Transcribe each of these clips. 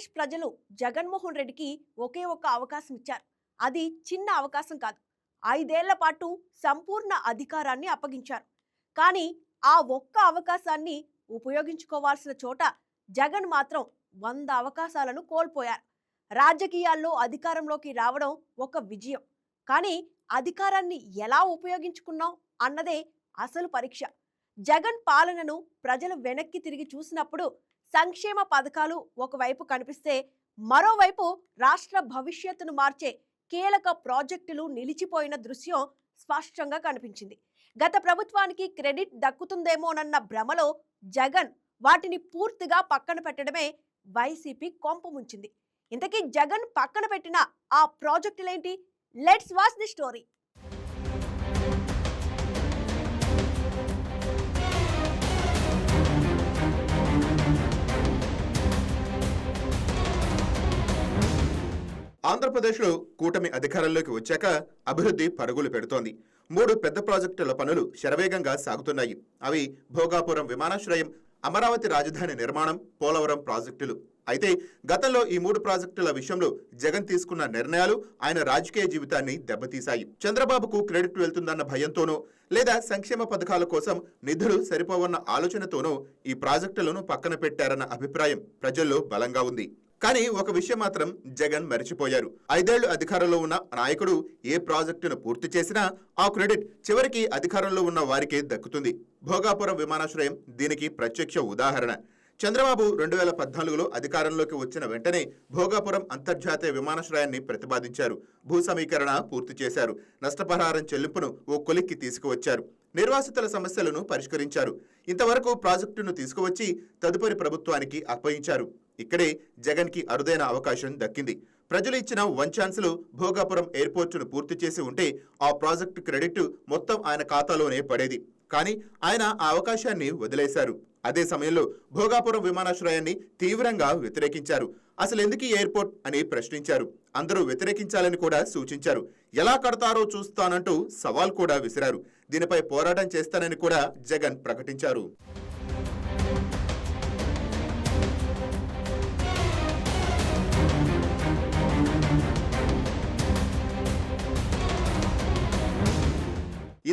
ఆంధ్రప్రదేశ్ ప్రజలు జగన్మోహన్ రెడ్డికి ఒకే ఒక్క అవకాశం ఇచ్చారు. అది చిన్న అవకాశం కాదు. ఐదేళ్ళ పాటు సంపూర్ణ అధికారాన్ని అప్పగించారు. కానీ ఆ ఒక్క అవకాశాన్ని ఉపయోగించుకోవాల్సిన చోట జగన్ మాత్రం వంద అవకాశాలను కోల్పోయారు. రాజకీయాల్లో అధికారంలోకి రావడం ఒక విజయం. కానీ అధికారాన్ని ఎలా ఉపయోగించుకున్నాం అన్నదే అసలు పరీక్ష. జగన్ పాలనను ప్రజలు వెనక్కి తిరిగి చూసినప్పుడు సంక్షేమ పథకాలు ఒకవైపు కనిపిస్తే మరోవైపు రాష్ట్ర భవిష్యత్తును మార్చే కీలక ప్రాజెక్టులు నిలిచిపోయిన దృశ్యం స్పష్టంగా కనిపించింది. గత ప్రభుత్వానికి క్రెడిట్ దక్కుతుందేమోనన్న భ్రమలో జగన్ వాటిని పూర్తిగా పక్కన పెట్టడమే వైసీపీ కొంపు ముంచింది. ఇంతకీ జగన్ పక్కన పెట్టిన ఆ ప్రాజెక్టులేంటి? Let's watch the story. ఆంధ్రప్రదేశ్లో కూటమి అధికారంలోకి వచ్చాక అభివృద్ధి పరుగులు పెడుతోంది. మూడు పెద్ద ప్రాజెక్టుల పనులు శరవేగంగా సాగుతున్నాయి. అవి భోగాపురం విమానాశ్రయం అమరావతి రాజధాని నిర్మాణం పోలవరం ప్రాజెక్టులు. అయితే గతంలో ఈ మూడు ప్రాజెక్టుల విషయంలో జగన్ తీసుకున్న నిర్ణయాలు ఆయన రాజకీయ జీవితాన్ని దెబ్బతీశాయి. చంద్రబాబుకు క్రెడిట్ వెళ్తుందన్న భయంతోనో లేదా సంక్షేమ పథకాల కోసం నిధులు సరిపోవన్న ఆలోచనతోనో ఈ ప్రాజెక్టులను పక్కన పెట్టారన్న అభిప్రాయం ప్రజల్లో బలంగా ఉంది. కానీ ఒక విషయం మాత్రం జగన్ మరిచిపోయారు. ఐదేళ్ళు అధికారంలో ఉన్న నాయకుడు ఏ ప్రాజెక్టును పూర్తి చేసినా ఆ క్రెడిట్ చివరికి అధికారంలో ఉన్న వారికే దక్కుతుంది. భోగాపురం విమానాశ్రయం దీనికి ప్రత్యక్ష ఉదాహరణ. చంద్రబాబు రెండు వేల పద్నాలుగులో అధికారంలోకి వచ్చిన వెంటనే భోగాపురం అంతర్జాతీయ విమానాశ్రయాన్ని ప్రతిపాదించారు. భూ సమీకరణ పూర్తి చేశారు. నష్టపరిహారం చెల్లింపును ఓ కొలిక్కి తీసుకువచ్చారు. నిర్వాసితుల సమస్యలను పరిష్కరించారు. ఇంతవరకు ప్రాజెక్టును తీసుకువచ్చి తదుపరి ప్రభుత్వానికి అప్పగించారు. ఇక్కడే జగన్కి అరుదైన అవకాశం దక్కింది. ప్రజలు ఇచ్చిన వన్ ఛాన్స్లో భోగాపురం ఎయిర్పోర్టును పూర్తి చేసి ఉంటే ఆ ప్రాజెక్టు క్రెడిట్ మొత్తం ఆయన ఖాతాలోనే పడేది. కానీ ఆయన ఆ అవకాశాన్ని వదిలేశారు. అదే సమయంలో భోగాపురం విమానాశ్రయాన్ని తీవ్రంగా వ్యతిరేకించారు. అసలు ఎందుకు ఈ ఎయిర్పోర్ట్ అని ప్రశ్నించారు. అందరూ వ్యతిరేకించాలని కూడా సూచించారు. ఎలా కడతారో చూస్తానంటూ సవాల్ కూడా విసిరారు. దీనిపై పోరాటం చేస్తానని కూడా జగన్ ప్రకటించారు.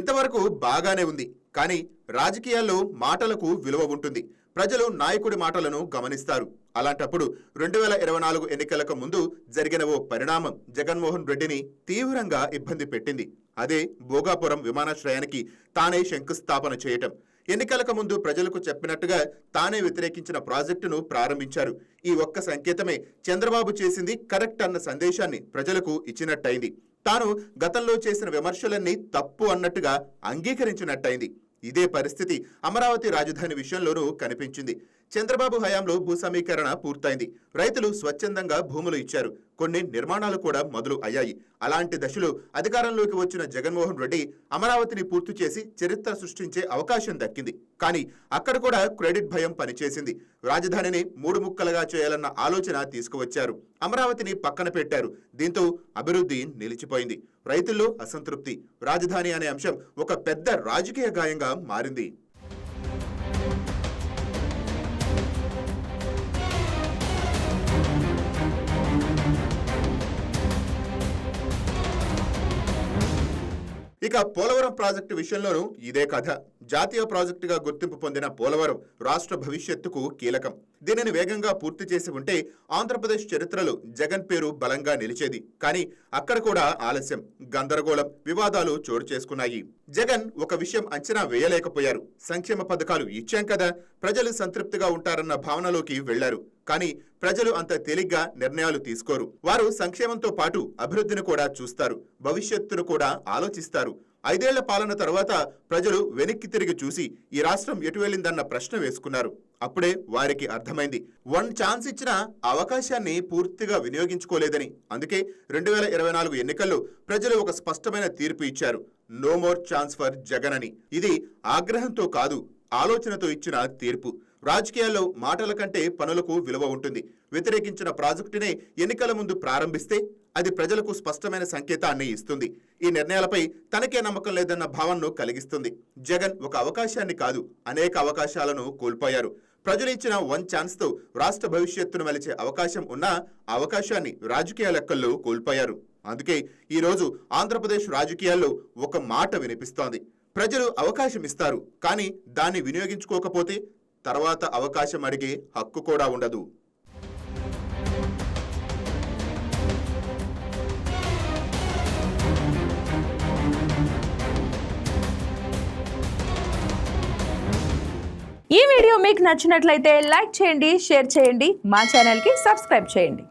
ఇంతవరకు బాగానే ఉంది. కానీ రాజకీయాల్లో మాటలకు విలువ ఉంటుంది. ప్రజలు నాయకుడి మాటలను గమనిస్తారు. అలాంటప్పుడు రెండు వేల ఇరవై నాలుగు ఎన్నికలకు ముందు జరిగిన ఓ పరిణామం జగన్మోహన్ రెడ్డిని తీవ్రంగా ఇబ్బంది పెట్టింది. అదే భోగాపురం విమానాశ్రయానికి తానే శంకుస్థాపన చేయటం. ఎన్నికలకు ముందు ప్రజలకు చెప్పినట్టుగా తానే వ్యతిరేకించిన ప్రాజెక్టును ప్రారంభించారు. ఈ ఒక్క సంకేతమే చంద్రబాబు చేసింది కరెక్ట్ అన్న సందేశాన్ని ప్రజలకు ఇచ్చినట్టయింది. తాను గతంలో చేసిన విమర్శలన్నీ తప్పు అన్నట్టుగా అంగీకరించినట్టయింది. ఇదే పరిస్థితి అమరావతి రాజధాని విషయంలోనూ కనిపించింది. చంద్రబాబు హయాంలో భూ సమీకరణ పూర్తయింది. రైతులు స్వచ్ఛందంగా భూములు ఇచ్చారు. కొన్ని నిర్మాణాలు కూడా మొదలు అయ్యాయి అలాంటి దశలో అధికారంలోకి వచ్చిన జగన్మోహన్ రెడ్డి అమరావతిని పూర్తి చేసి చరిత్ర సృష్టించే అవకాశం దక్కింది. కానీ అక్కడ కూడా క్రెడిట్ భయం పనిచేసింది. రాజధానిని మూడు ముక్కలుగా చేయాలన్న ఆలోచన తీసుకువచ్చారు. అమరావతిని పక్కన పెట్టారు. దీంతో అభివృద్ధి నిలిచిపోయింది. రైతుల్లో అసంతృప్తి. రాజధాని అనే అంశం ఒక పెద్ద రాజకీయ గాయంగా మారింది. ఇక పోలవరం ప్రాజెక్టు విషయంలోనూ ఇదే కథ. జాతీయ ప్రాజెక్టుగా గుర్తింపు పొందిన పోలవరం రాష్ట్ర భవిష్యత్తుకు కీలకం. దీనిని వేగంగా పూర్తి చేసి ఉంటే ఆంధ్రప్రదేశ్ చరిత్రలో జగన్ పేరు బలంగా నిలిచేది. కానీ అక్కడ కూడా ఆలస్యం గందరగోళం వివాదాలు చోటు చేసుకున్నాయి. జగన్ ఒక విషయం అంచనా వేయలేకపోయారు. సంక్షేమ పథకాలు ఇచ్చాం కదా ప్రజలు సంతృప్తిగా ఉంటారన్న భావనలోకి వెళ్ళారు. కానీ ప్రజలు అంత తేలిగ్గా నిర్ణయాలు తీసుకోరు. వారు సంక్షేమంతో పాటు అభివృద్ధిని కూడా చూస్తారు. భవిష్యత్తును కూడా ఆలోచిస్తారు. ఐదేళ్ళ పాలన తర్వాత ప్రజలు వెనక్కి తిరిగి చూసి ఈ రాష్ట్రం ఎటు వెళ్ళిందన్న ప్రశ్న వేసుకున్నారు. అప్పుడే వారికి అర్థమైంది. వన్ ఛాన్స్ ఇచ్చిన అవకాశాన్ని పూర్తిగా వినియోగించుకోలేదని. అందుకే రెండు వేల ఇరవై నాలుగు ఎన్నికల్లో ప్రజలు ఒక స్పష్టమైన తీర్పు ఇచ్చారు. No more chance for Jagan అని. ఇది ఆగ్రహంతో కాదు ఆలోచనతో ఇచ్చిన తీర్పు. రాజకీయాల్లో మాటల కంటే పనులకు విలువ ఉంటుంది. వ్యతిరేకించిన ప్రాజెక్టునే ఎన్నికల ముందు ప్రారంభిస్తే అది ప్రజలకు స్పష్టమైన సంకేతాన్ని ఇస్తుంది. ఈ నిర్ణయాలపై తనకే నమ్మకం లేదన్న భావనను కలిగిస్తుంది. జగన్ ఒక అవకాశాన్ని కాదు అనేక అవకాశాలను కోల్పోయారు. ప్రజలు ఇచ్చిన వన్ ఛాన్స్తో రాష్ట్ర భవిష్యత్తును మలిచే అవకాశం ఉన్నా అవకాశాన్ని రాజకీయ లెక్కల్లో కోల్పోయారు. అందుకే ఈరోజు ఆంధ్రప్రదేశ్ రాజకీయాల్లో ఒక మాట వినిపిస్తోంది. ప్రజలు అవకాశం ఇస్తారు కానీ దాన్ని వినియోగించుకోకపోతే తర్వాత అవకాశం అడిగే హక్కు కూడా ఉండదు. ఈ వీడియో మీకు నచ్చినట్లయితే లైక్ చేయండి షేర్ చేయండి మా ఛానల్కి సబ్స్క్రైబ్ చేయండి.